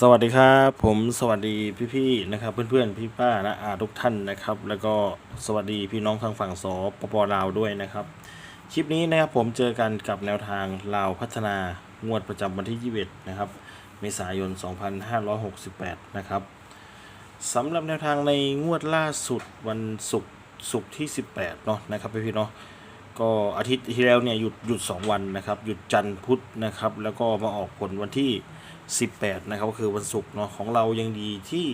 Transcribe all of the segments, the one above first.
สวัสดีครับผมสวัสดีพี่ๆนะครับ เพื่อนๆพี่ป้านะอาทุกท่านนะครับ แล้วก็สวัสดีพี่น้องทางฝั่งสปปลาวด้วยนะครับ คลิปนี้นะครับผมเจอกันกับแนวทางลาวพัฒนางวดประจำวันที่ 21 นะครับ เมษายน 2568 นะครับสำหรับแนวทางในงวดล่าสุดวันศุกร์ศุกร์ที่ 18 เนาะนะครับพี่ๆเนาะก็อาทิตย์ที่แล้วเนี่ยหยุดหยุด 2 วันนะครับ หยุดจันทร์พุธนะครับ แล้วก็มาออกผลวันที่ 18 นะครับก็คือวันศุกร์เนาะของเรายังดีที่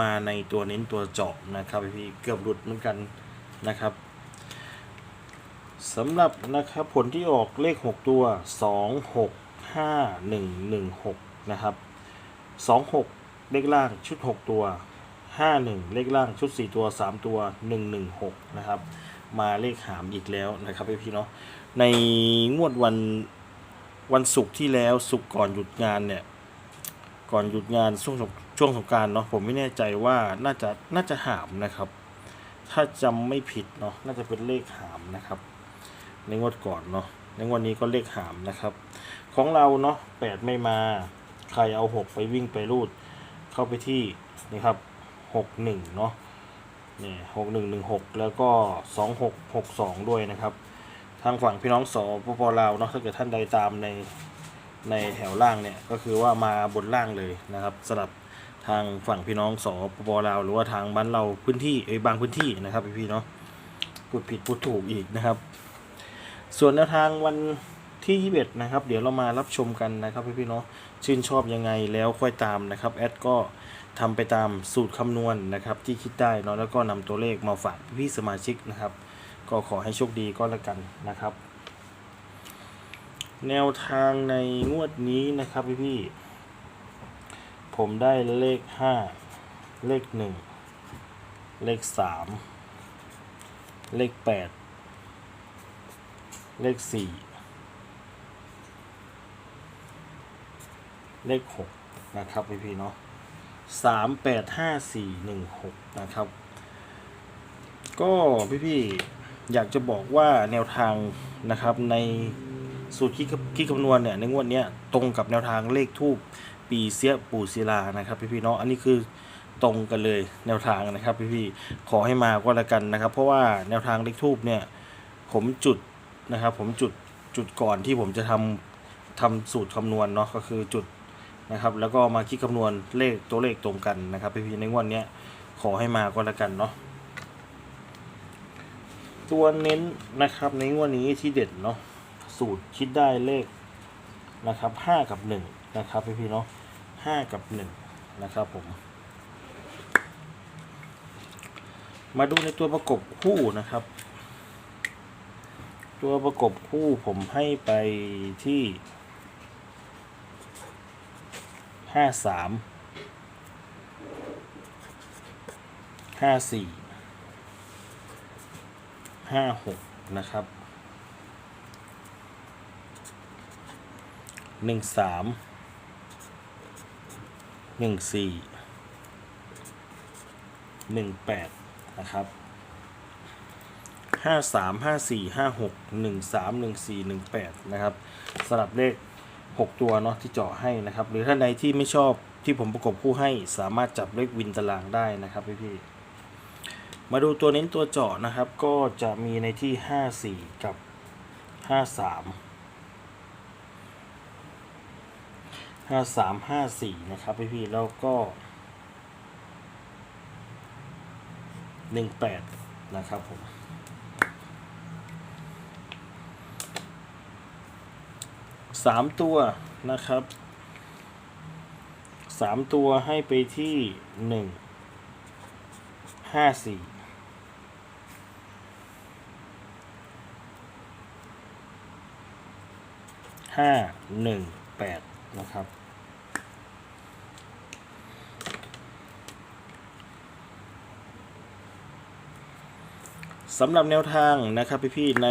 มาในตัวเน้นตัวเจาะนะครับพี่เกือบหลุดเหมือนกันนะครับสำหรับนะครับผลที่ออกเลข 6 ตัว 2 6 5 1 1 6 นะครับ 26 เลขล่างชุด 6 ตัว 51 เลขล่างชุด 4 ตัว 3 ตัว 116 นะครับ มาเลขหามอีกแล้วนะครับพี่ๆเนาะในงวดวันวันศุกร์ที่แล้วศุกร์ก่อนหยุดงานเนี่ย ก่อนหยุดงานช่วงสงช่วงสงการเนาะผมไม่แน่ใจว่าน่าจะน่าจะหามนะครับ ถ้าจำไม่ผิดเนาะน่าจะเป็นเลขหามนะครับ ในงวดก่อนเนาะในงวดนี้ก็เลขหามนะครับ ของเราเนาะแปดไม่มาใครเอาหกไปวิ่งไปรูด เข้าไปที่นี่ครับหกหนึ่งเนาะนี่หกหนึ่งหนึ่งหกแล้วก็สองหกหกสองด้วยนะครับ ทางฝั่งพี่น้องสปปลาวเนาะถ้าเกิดท่านใดตามใน ในแถวล่างเนี่ยก็คือว่ามาบนล่างเลยนะครับสำหรับทางฝั่งพี่น้องสปปลาวหรือว่าทางบ้านเราพื้นที่เอ้บางพื้นที่นะครับพี่ๆเนาะพูดผิดพูดถูกอีกนะครับ ส่วนแนวทางวันที่ 21 นะครับ เดี๋ยวเรามารับชมกันนะครับพี่ๆเนาะชื่นชอบยังไงแล้วค่อยตามนะครับแอดก็ทำไปตามสูตรคำนวณนะครับ ที่คิดได้เนาะแล้วก็นำตัวเลขมาฝากพี่สมาชิกนะครับ ก็ขอให้โชคดีก็แล้วกันนะครับ แนวทางในงวดนี้นะครับพี่พี่ ผมได้เลขห้า เลขหนึ่ง เลขสาม เลขแปด เลขสี่ เลขหกนะครับพี่พี่เนาะสามแปดห้าสี่หนึ่งหกนะครับ ก็พี่ๆอยากจะบอกว่าแนวทางนะครับใน สูตรคิดคำคิดคำนวณเนี่ยในงวดเนี้ยตรงกับแนวทางเลขทูปปีเสียปู่ศิลานะครับพี่ๆเนาะอันนี้คือตรงกันเลยแนวทางนะครับพี่ๆขอให้มาก็แล้วกันนะครับ เพราะว่าแนวทางเลขทูปเนี่ยผมจุดนะครับ ผมจุดจุดก่อนที่ผมจะทำทำสูตรคำนวณเนาะก็คือจุดนะครับ แล้วก็มาคิดคำนวณเลขตัวเลขตรงกันนะครับพี่ๆในงวดเนี้ยขอให้มาก็แล้วกันเนาะตัวเน้นนะครับในงวดนี้ที่เด็ดเนาะ สูตรคิดได้เลขนะครับห้ากับหนึ่งนะครับพี่พี่เนาะห้ากับหนึ่งนะครับผม มาดูในตัวประกบคู่นะครับ ตัวประกบคู่ผมให้ไปที่ห้าสามห้าสี่ห้าหกนะครับ หนึ่งสามหนึ่งสี่หนึ่งแปดนะครับห้าสามห้าสี่ห้าหกหนึ่งสามหนึ่งสี่หนึ่งแปดนะครับสลับเลขหกตัวเนาะที่เจาะให้นะครับ หรือท่านใดที่ไม่ชอบที่ผมประกบคู่ให้สามารถจับเลขวินตารางได้นะครับพี่ๆมาดูตัวเน้นตัวเจาะนะครับ ก็จะมีในที่ 54 กับ 53 53 54นะครับพี่พี่แล้วก็18นะครับผมสามตัวนะครับสามตัวให้ไปที่หนึ่งห้าสี่ห้าหนึ่งแปดนะครับ สำหรับแนวทางนะครับพี่ๆใน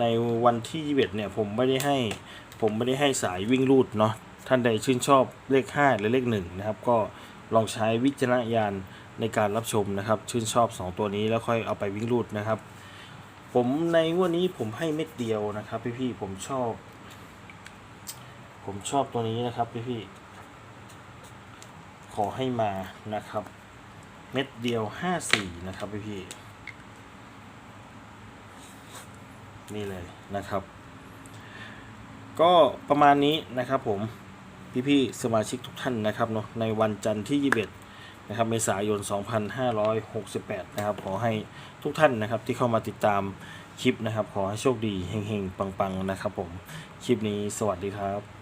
ในวันที่ 21 เนี่ยผมไม่ได้ให้ผมไม่ได้ให้สายวิ่งรูดเนาะท่านใดชื่นชอบเลข 5 หรือเลข 1 นะครับ ก็ลองใช้วิจารณญาณในการรับชมนะครับ ชื่นชอบ 2 ตัวนี้แล้วค่อยเอาไปวิ่งรูดนะครับ ผมในงวดนี้ผมให้เม็ดเดียวนะครับ พี่ๆผมชอบ ผมชอบตัวนี้นะครับพี่ขอให้มานะครับ เม็ดเดียวห้าสี่นะครับพี่พี่ๆ นี่เลยนะครับ ก็ประมาณนี้นะครับผมพี่ๆสมาชิกทุกท่านนะครับเนาะในวันจันทร์ที่ 21 นะครับ เมษายน 2568 นะครับ ขอให้ทุกท่านนะครับที่เข้ามาติดตามคลิปนะครับ ขอให้โชคดีเฮงๆ ปังๆ นะครับผม คลิปนี้สวัสดีครับ